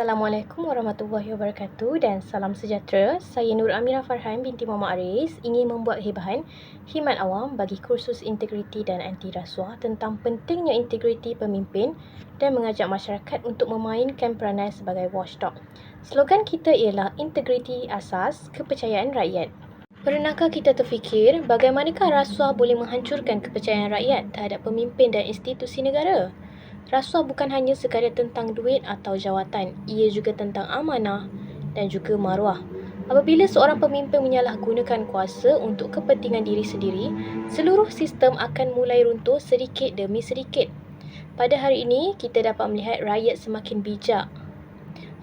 Assalamualaikum warahmatullahi wabarakatuh dan salam sejahtera. Saya Nur Amira Farhan binti Muhammad Aris ingin membuat hibahan khidmat awam bagi kursus integriti dan anti rasuah tentang pentingnya integriti pemimpin dan mengajak masyarakat untuk memainkan peranan sebagai watchdog. Slogan kita ialah integriti asas kepercayaan rakyat. Pernahkah kita terfikir bagaimanakah rasuah boleh menghancurkan kepercayaan rakyat terhadap pemimpin dan institusi negara? Rasuah bukan hanya sekadar tentang duit atau jawatan, ia juga tentang amanah dan juga maruah. Apabila seorang pemimpin menyalahgunakan kuasa untuk kepentingan diri sendiri, seluruh sistem akan mulai runtuh sedikit demi sedikit. Pada hari ini, kita dapat melihat rakyat semakin bijak.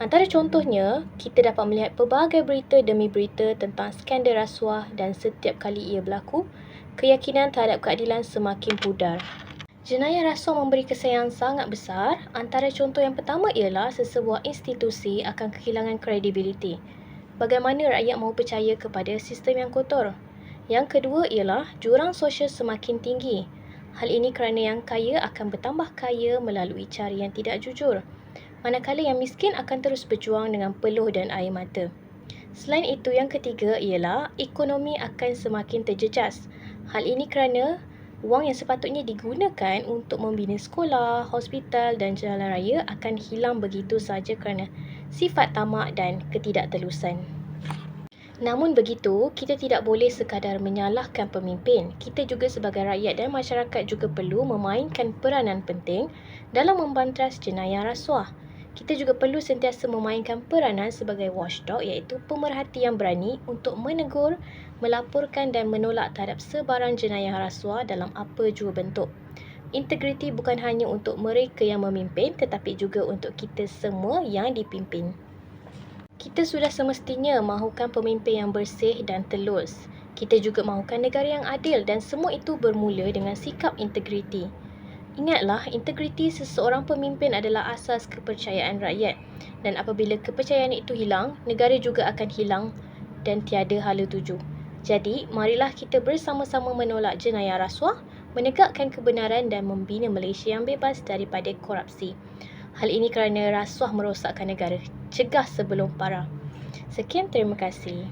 Antara contohnya, kita dapat melihat pelbagai berita demi berita tentang skandal rasuah dan setiap kali ia berlaku, keyakinan terhadap keadilan semakin pudar. Jenayah rasuah memberi kesan yang sangat besar. Antara contoh yang pertama ialah sesebuah institusi akan kehilangan kredibiliti. Bagaimana rakyat mahu percaya kepada sistem yang kotor? Yang kedua ialah jurang sosial semakin tinggi. Hal ini kerana yang kaya akan bertambah kaya melalui cara yang tidak jujur. Manakala yang miskin akan terus berjuang dengan peluh dan air mata. Selain itu, yang ketiga ialah ekonomi akan semakin terjejas. Hal ini kerana wang yang sepatutnya digunakan untuk membina sekolah, hospital dan jalan raya akan hilang begitu saja kerana sifat tamak dan ketidaktelusan. Namun begitu, kita tidak boleh sekadar menyalahkan pemimpin. Kita juga sebagai rakyat dan masyarakat juga perlu memainkan peranan penting dalam membantras jenayah rasuah. Kita juga perlu sentiasa memainkan peranan sebagai watchdog iaitu pemerhati yang berani untuk menegur, melaporkan dan menolak terhadap sebarang jenayah rasuah dalam apa jua bentuk. Integriti bukan hanya untuk mereka yang memimpin tetapi juga untuk kita semua yang dipimpin. Kita sudah semestinya mahukan pemimpin yang bersih dan telus. Kita juga mahukan negara yang adil dan semua itu bermula dengan sikap integriti. Ingatlah, integriti seseorang pemimpin adalah asas kepercayaan rakyat. Dan apabila kepercayaan itu hilang, negara juga akan hilang dan tiada hala tuju. Jadi, marilah kita bersama-sama menolak jenayah rasuah, menegakkan kebenaran dan membina Malaysia yang bebas daripada korupsi. Hal ini kerana rasuah merosakkan negara. Cegah sebelum parah. Sekian, terima kasih.